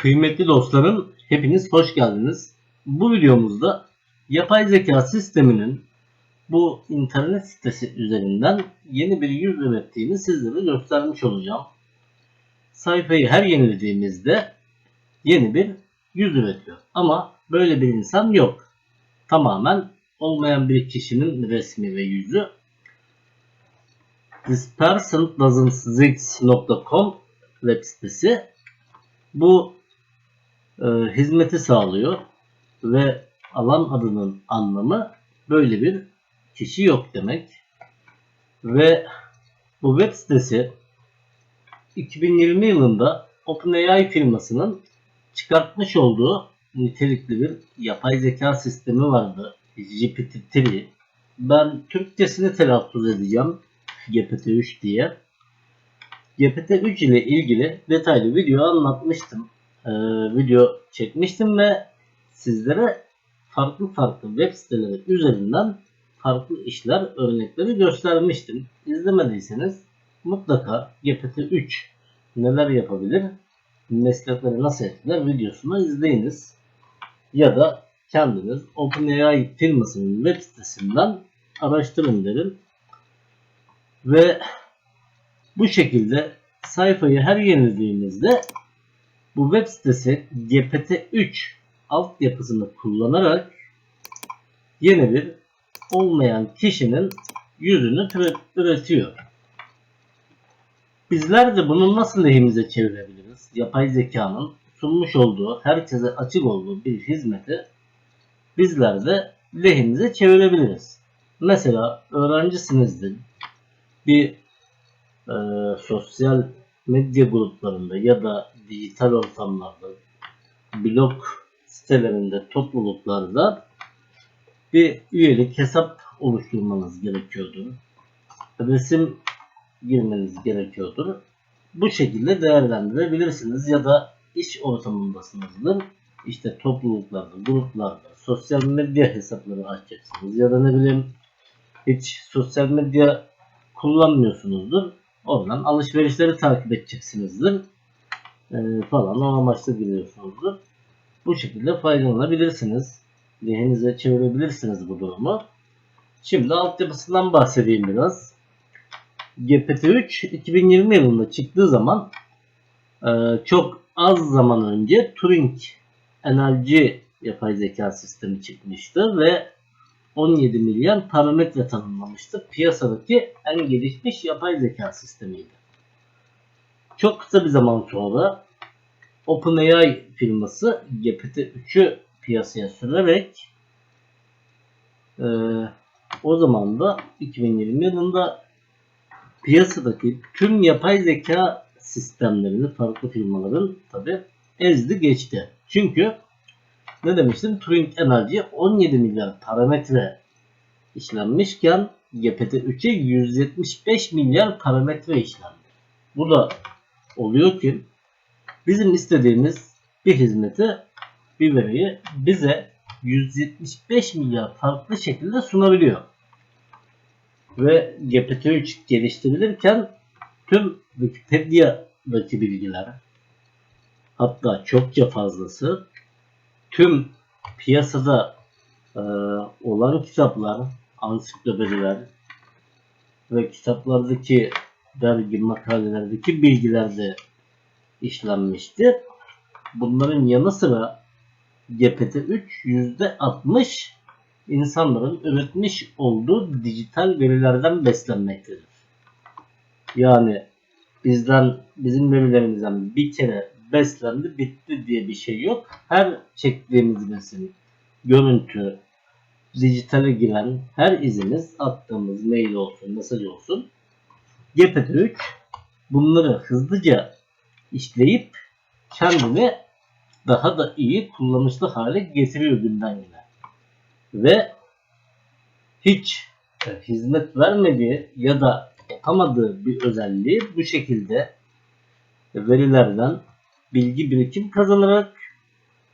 Kıymetli dostlarım, hepiniz hoş geldiniz. Bu videomuzda yapay zeka sisteminin bu internet sitesi üzerinden yeni bir yüz ürettiğini sizlere göstermiş olacağım. Sayfayı her yenilediğimizde yeni bir yüz üretiyor. Ama böyle bir insan yok. Tamamen olmayan bir kişinin resmi ve yüzü. This web sitesi bu e, hizmeti sağlıyor ve alan adının anlamı böyle bir kişi yok demek. Ve bu web sitesi 2020 yılında OpenAI firmasının çıkartmış olduğu nitelikli bir yapay zeka sistemi vardı. GPT-3. Ben Türkçesini telaffuz edeceğim. GPT-3 diye. GPT-3 ile ilgili detaylı video anlatmıştım. Ee, video çekmiştim ve sizlere farklı farklı web siteleri üzerinden farklı işler örnekleri göstermiştim. İzlemediyseniz mutlaka GPT-3 neler yapabilir, meslekleri nasıl etkiler videosunu izleyiniz. Ya da kendiniz OpenAI firmasının web sitesinden araştırın derim. Ve bu şekilde sayfayı her yenilediğimizde bu web sitesi GPT-3 altyapısını kullanarak yeni bir olmayan kişinin yüzünü üretiyor. Bizler de bunu nasıl lehimize çevirebiliriz? Yapay zekanın sunmuş olduğu, herkese açık olduğu bir hizmeti bizler de lehimize çevirebiliriz. Mesela öğrencisinizdir. Bir e, sosyal medya gruplarında ya da dijital ortamlarda, blog sitelerinde, topluluklarda bir üyelik hesap oluşturmanız gerekiyordur. Resim girmeniz gerekiyordur. Bu şekilde değerlendirebilirsiniz ya da iş ortamındasınızdır. İşte topluluklarda, gruplarda, sosyal medya hesapları açacaksınız ya da ne bileyim hiç sosyal medya kullanmıyorsunuzdur. Oradan alışverişleri takip edeceksinizdir. Ee, falan o amaçla giriyorsunuzdur. Bu şekilde faydalanabilirsiniz. Lehinize çevirebilirsiniz bu durumu. Şimdi altyapısından bahsedeyim biraz. GPT-3 2020 yılında çıktığı zaman e, çok az zaman önce Turing NLG yapay zeka sistemi çıkmıştı ve 17 milyon parametre tanımlamıştı. Piyasadaki en gelişmiş yapay zeka sistemiydi. Çok kısa bir zaman sonra OpenAI firması GPT-3'ü piyasaya sürerek e, o zaman da 2020 yılında piyasadaki tüm yapay zeka sistemlerini farklı firmaların tabi ezdi geçti. Çünkü ne demiştim? Turing NLG 17 milyar parametre işlenmişken GPT-3'e 175 milyar parametre işlendi. Bu da oluyor ki bizim istediğimiz bir hizmeti bir veriyi bize 175 milyar farklı şekilde sunabiliyor. Ve GPT-3 geliştirilirken tüm Wikipedia'daki bilgiler hatta çokça fazlası tüm piyasada e, olan kitaplar, ansiklopediler ve kitaplardaki dergi makalelerdeki bilgiler de işlenmiştir. Bunların yanı sıra GPT-3 %60 insanların üretmiş olduğu dijital verilerden beslenmektedir. Yani bizden bizim verilerimizden bir kere beslendi bitti diye bir şey yok. Her çektiğimiz resim, görüntü, dijitale giren her izimiz attığımız mail olsun, mesaj olsun GPT-3 bunları hızlıca işleyip kendini daha da iyi kullanışlı hale getiriyor günden güne. Ve hiç e, hizmet vermediği ya da yapamadığı bir özelliği bu şekilde verilerden bilgi birikim kazanarak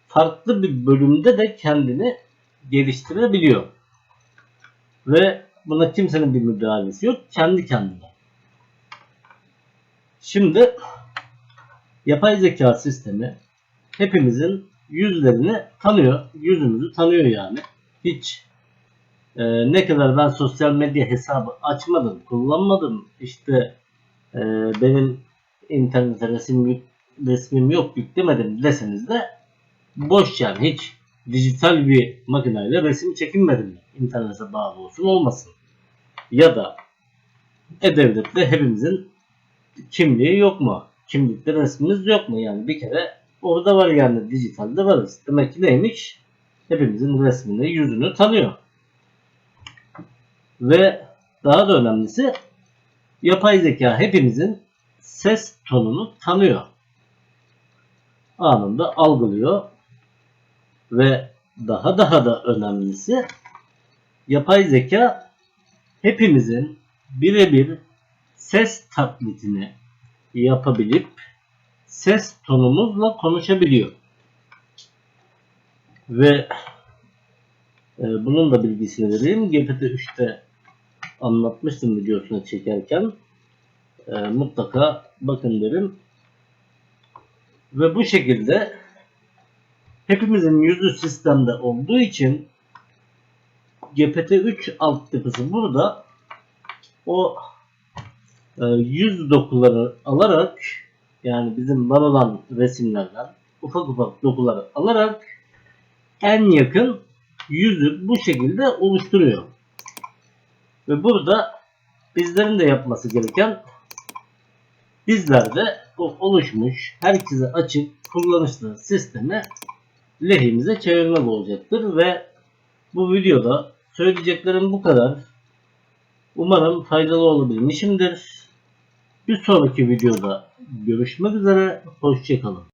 farklı bir bölümde de kendini geliştirebiliyor. Ve buna kimsenin bir müdahalesi yok. Kendi kendine. Şimdi yapay zeka sistemi hepimizin yüzlerini tanıyor. Yüzümüzü tanıyor yani. Hiç e, ne kadar ben sosyal medya hesabı açmadım, kullanmadım. İşte e, benim internete resim resmim yok yüklemedim deseniz de boş yani hiç dijital bir makineyle resim çekinmedim. İnternete bağlı olsun olmasın. Ya da e-devlette hepimizin kimliği yok mu? Kimlikte resmimiz yok mu? Yani bir kere orada var yani dijitalde varız. Demek ki neymiş? Hepimizin resmini, yüzünü tanıyor. Ve daha da önemlisi yapay zeka hepimizin ses tonunu tanıyor. Anında algılıyor ve daha daha da önemlisi yapay zeka hepimizin birebir ses taklitini yapabilip ses tonumuzla konuşabiliyor. Ve e, bunun da bilgisini vereyim. GPT-3'te anlatmıştım videosunu çekerken. E, mutlaka bakın derim. Ve bu şekilde hepimizin yüzü sistemde olduğu için GPT-3 altyapısı burada o e, yüz dokuları alarak yani bizim var olan resimlerden ufak ufak dokuları alarak en yakın yüzü bu şekilde oluşturuyor. Ve burada bizlerin de yapması gereken bizler de oluşmuş herkese açık kullanışlı sistemi lehimize çevirmek olacaktır ve bu videoda söyleyeceklerim bu kadar. Umarım faydalı olabilmişimdir. Bir sonraki videoda görüşmek üzere. Hoşçakalın.